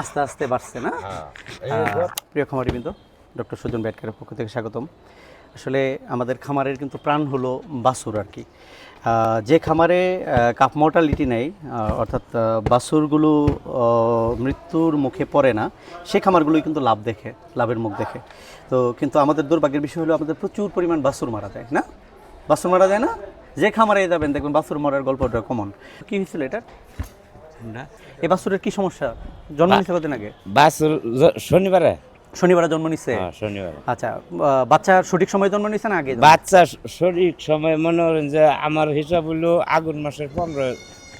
আস্তে আস্তে বাড়ছে না? হ্যাঁ। প্রিয় খামারিবৃন্দ ডক্টর সুজন ব্যাটকারের পক্ষ থেকে স্বাগতম। আসলে আমাদের খামারের কিন্তু প্রাণ হলো বাছুর আর কি। যে খামারে কাপ মর্টালিটি নেই অর্থাৎ আহ, বাছুরগুলো মৃত্যুর মুখে পড়ে না সে খামারগুলোই কিন্তু লাভ দেখে লাভের মুখ দেখে। তো কিন্তু আমাদের দুর্ভাগ্যের বিষয় হলো আমাদের প্রচুর পরিমাণ বাছুর মারা যায় না? বাছুর মারা যায় না? যে খামারে যাবেন দেখবেন বাছুর মরার গল্পটা কমন কি হয়েছিল এটা বাছুরের কি সমস্যা? জন্ম নিতে কদিন আগে? শনিবারে। শনিবারে জন্ম নিচ্ছে হ্যাঁ শনিবারে। আচ্ছা আহ, বাচ্চার সঠিক সময় জন্ম নিচ্ছে না আগে বাচ্চা সঠিক সময় মনে করেন যে আমার হিসাব হলো আগুন মাসের পনেরো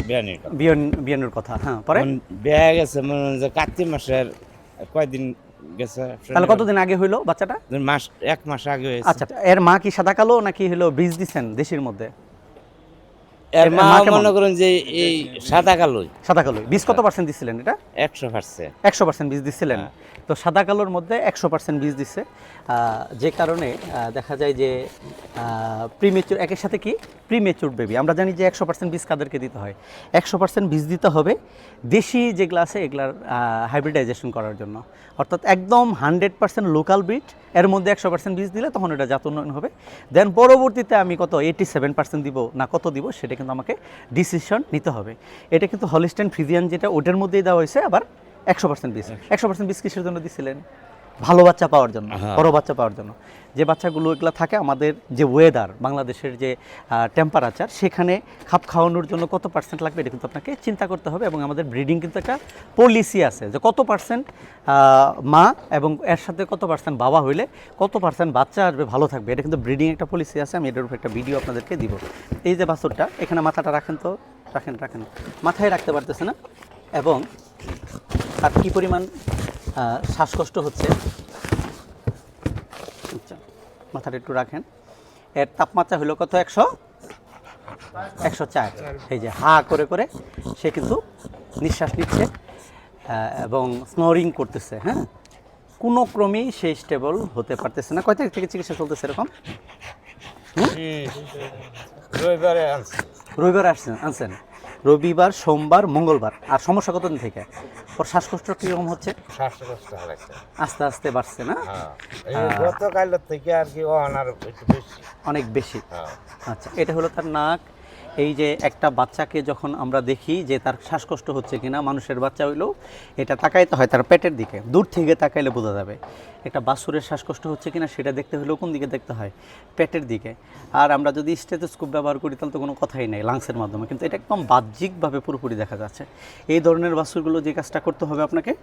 বিয়ানি বিয়ান- বিয়ানোর কথা হ্যাঁ পরে? বিয়া গেছে মনে করেন যে কার্তিক মাসের কয়দিন গেছে তাহলে কতদিন আগে হইল বাচ্চাটা? মাস এক মাস আগে হয়েছে। আচ্ছা এর মা কি সাদা কালো নাকি হলো বীজ দিছেন দেশের মধ্যে? এর মা মনে করেন যে এই সাদা কালোই। সাদা কালো বীজ কত পার্সেন্ট দিছিলেন এটা? একশো পার্সেন্ট একশো পার্সেন্ট বীজ দিছিলেন। তো সাদা কালোর মধ্যে একশো পার্সেন্ট বীজ দিচ্ছে আহ, যে কারণে দেখা যায় যে প্রিমেচুর একের সাথে কি? প্রিমেচুর বেবি আমরা জানি যে একশো পার্সেন্ট বীজ কাদেরকে দিতে হয়। একশো পার্সেন্ট বীজ দিতে হবে দেশি যেগুলো আছে এগুলার হাইব্রিডাইজেশন করার জন্য। অর্থাৎ একদম হান্ড্রেড পার্সেন্ট লোকাল ব্রিড এর মধ্যে একশো পার্সেন্ট বীজ দিলে তখন এটা জাত উন্নয়ন হবে। দেন পরবর্তীতে আমি কত এইটি সেভেন পার্সেন্ট দিব না কত দিব সেটা কিন্তু আমাকে ডিসিশন নিতে হবে। এটা কিন্তু হলিস্টেন ফ্রিজিয়ান যেটা ওটার মধ্যেই দেওয়া হয়েছে আবার একশো পার্সেন্ট বীজ। একশো। পার্সেন্ট বীজ কিসের জন্য দিছিলেন? ভালো বাচ্চা পাওয়ার জন্য হ্যাঁ। বড় বাচ্চা পাওয়ার জন্য। যে বাচ্চাগুলো এগুলো থাকে আমাদের যে ওয়েদার বাংলাদেশের যে টেম্পারেচার সেখানে খাপ খাওয়ানোর জন্য কত পার্সেন্ট লাগবে এটা কিন্তু আপনাকে চিন্তা করতে হবে এবং আমাদের ব্রিডিং কিন্তু একটা পলিসি আছে যে কত পার্সেন্ট মা এবং এর সাথে কত পার্সেন্ট বাবা হইলে কত পার্সেন্ট বাচ্চা আসবে ভালো থাকবে। এটা কিন্তু ব্রিডিং একটা পলিসি আছে আমি এটার উপর একটা ভিডিও আপনাদেরকে দিব। এই যে বাছুরটা এখানে মাথাটা রাখেন তো রাখেন রাখেন। মাথায় রাখতে পারতেছে না? এবং তার কী পরিমাণ শ্বাসকষ্ট হচ্ছে। আচ্ছা মাথাটা একটু রাখেন। এর তাপমাত্রা হলো কত? একশো? একশো চার। এই যে হা করে করে সে কিন্তু নিঃশ্বাস নিচ্ছে এবং স্নোরিং করতেছে হ্যাঁ? কোনো ক্রমেই সে স্টেবল হতে পারতেছে না। কয় তারিখ থেকে চিকিৎসা চলতেছে এরকম? রবিবার আসছেন আনছেন। রবিবার সোমবার মঙ্গলবার। আর সমস্যা কতদিন থেকে? ওর শ্বাসকষ্ট কীরকম হচ্ছে? শ্বাসকষ্ট আস্তে আস্তে বাড়ছে না? গতকাল গতকালের থেকে আর কি অনার বেশি। অনেক বেশি। হ্যাঁ। আচ্ছা এটা হলো তার নাক এই যে একটা বাচ্চাকে যখন আমরা দেখি যে তার শ্বাসকষ্ট হচ্ছে কিনা, মানুষের বাচ্চা হইলেও এটা তাকাইতে হয় তার পেটের দিকে। দূর থেকে তাকাইলে বোঝা যাবে একটা বাছুরের শ্বাসকষ্ট হচ্ছে কিনা, সেটা দেখতে হলেও কোন দিকে দেখতে হয়? পেটের দিকে। আর আমরা যদি স্টেথোস্কোপ ব্যবহার করি, তাহলে তো কোনো কথাই নেই লাংসের মাধ্যমে। কিন্তু এটা একদম বাহ্যিকভাবে পুরোপুরি দেখা যাচ্ছে। এই ধরনের বাসুরগুলো যে কাজটা করতে হবে আপনাকে,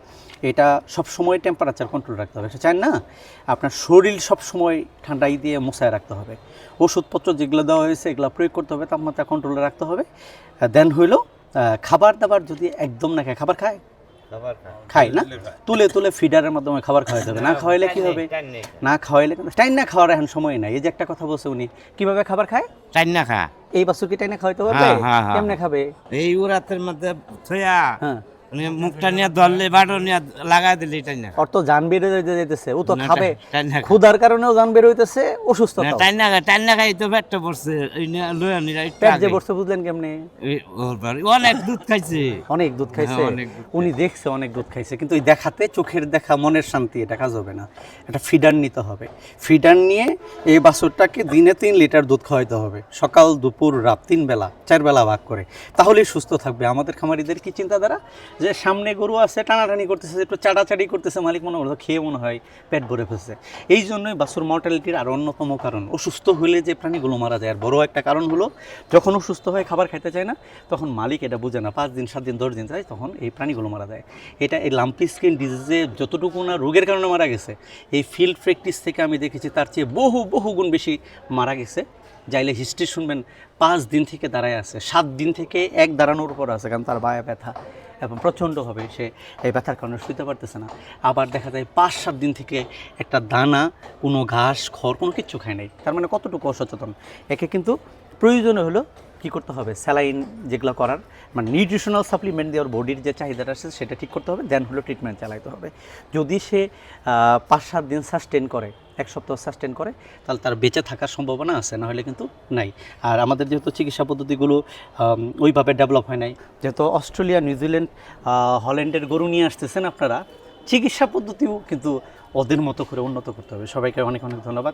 এটা সব সময় টেম্পারেচার কন্ট্রোল রাখতে হবে। চান না? আপনার শরীর সবসময় ঠান্ডাই দিয়ে মশায় রাখতে হবে। ওষুধপত্র যেগুলো দেওয়া হয়েছে, এগুলো প্রয়োগ করতে হবে, তাপমাত্রা কন্ট্রোলে রাখতে হবে। দেন হইল খাবার দাবার যদি একদম না খায় খাবার খায়? না? তুলে তুলে ফিডারের মাধ্যমে খাবার খাওয়াতে হবে। না খাওয়াইলে কি হবে? না খাওয়াইলে টাইম না খাওয়ার এখন সময় নাই। এই যে একটা কথা বলছে উনি কীভাবে খাবার খায়? চাই না খা। এই বাছুর কি টাইনে খাওয়াইতে পারবে? হ্যাঁ, হ্যাঁ, হ্যাঁ। কেমনে খাবে? এই উড়াতের মধ্যে হ্যাঁ। মুখটা নিয়ে ধরলে বাটো নিয়ে লাগাই দিলে এটাই না ওর তো জান বের হয়ে যেতেছে ও তো খাবে। ক্ষুধার কারণেও জান বের হইতেছে অসুস্থ টাইন না টাইন না খাই তো পেটটা পড়ছে লয়ে পেট যে। বসছে বুঝলেন কেমনে? অনেক দুধ খাইছে। অনেক দুধ খাইছে। হ্যাঁ, দুধ উনি দেখছে অনেক দুধ খাইছে কিন্তু দেখাতে চোখের দেখা মনের শান্তি এটা কাজ হবে না। একটা ফিডার নিতে হবে। ফিডার নিয়ে এই বাছুরটাকে দিনে তিন লিটার দুধ খাওয়াইতে হবে। সকাল দুপুর রাত তিন বেলা চার বেলা ভাগ করে। তাহলেই সুস্থ থাকবে। আমাদের খামারিদের কি চিন্তাধারা? যে সামনে গরু আছে, টানাটানি করতেছে, একটু চাটাচাড়ি করতেছে, মালিক মনে করতো খেয়ে মনে হয় পেট ভরে ফেলছে। এই জন্যই বাছুর মর্টালিটির আর অন্যতম কারণ। অসুস্থ হলে যে প্রাণীগুলো মারা যায়, আর বড় একটা কারণ হলো, যখন অসুস্থ হয় খাবার খাইতে চায় না, তখন মালিক এটা বুঝে না। পাঁচ দিন, সাত দিন, দশ দিন যায়, তখন এই প্রাণীগুলো মারা যায়। এটা এই লাম্পি স্কিন ডিজিজে যতটুকু না রোগের কারণে মারা গেছে, এই ফিল্ড প্র্যাকটিস থেকে আমি দেখেছি, তার চেয়ে বহু বহু গুণ বেশি মারা গেছে। যাইলে হিস্ট্রি শুনবেন, পাঁচ দিন থেকে দাঁড়ায় আছে, সাত দিন থেকে এক দাঁড়ানোর উপর আছে, কারণ তার বায়া ব্যথা। এবং প্রচণ্ডভাবে সে এই ব্যথার কারণে শুতে পারতেছে না। আবার দেখা যায় পাঁচ, সাত দিন থেকে একটা দানা, কোনো ঘাস, খড় কোনো কিচ্ছু খায় নাই। তার মানে কতটুকু অসচেতন? একে কিন্তু প্রয়োজনে হলো কি করতে হবে? স্যালাইন যেগুলো করার মানে নিউট্রিশনাল সাপ্লিমেন্ট দিয়ে ওর বডির যে চাহিদাটা আছে, সেটা ঠিক করতে হবে, দেন হলো ট্রিটমেন্ট চালাইতে হবে। যদি সে পাঁচ সাত দিন সাস্টেন করে, এক সপ্তাহ সাস্টেন করে, তাহলে তার বেঁচে থাকার সম্ভাবনা আছে, না হলে কিন্তু নাই। আর আমাদের যেহেতু চিকিৎসা পদ্ধতিগুলো ওইভাবে ডেভেলপ হয় নাই। যেহেতু অস্ট্রেলিয়া নিউজিল্যান্ড হল্যান্ডের গরু নিয়ে আসতেছেন আপনারা, চিকিৎসা পদ্ধতিও কিন্তু ওদের মতো করে উন্নত করতে হবে। সবাইকে অনেক অনেক ধন্যবাদ।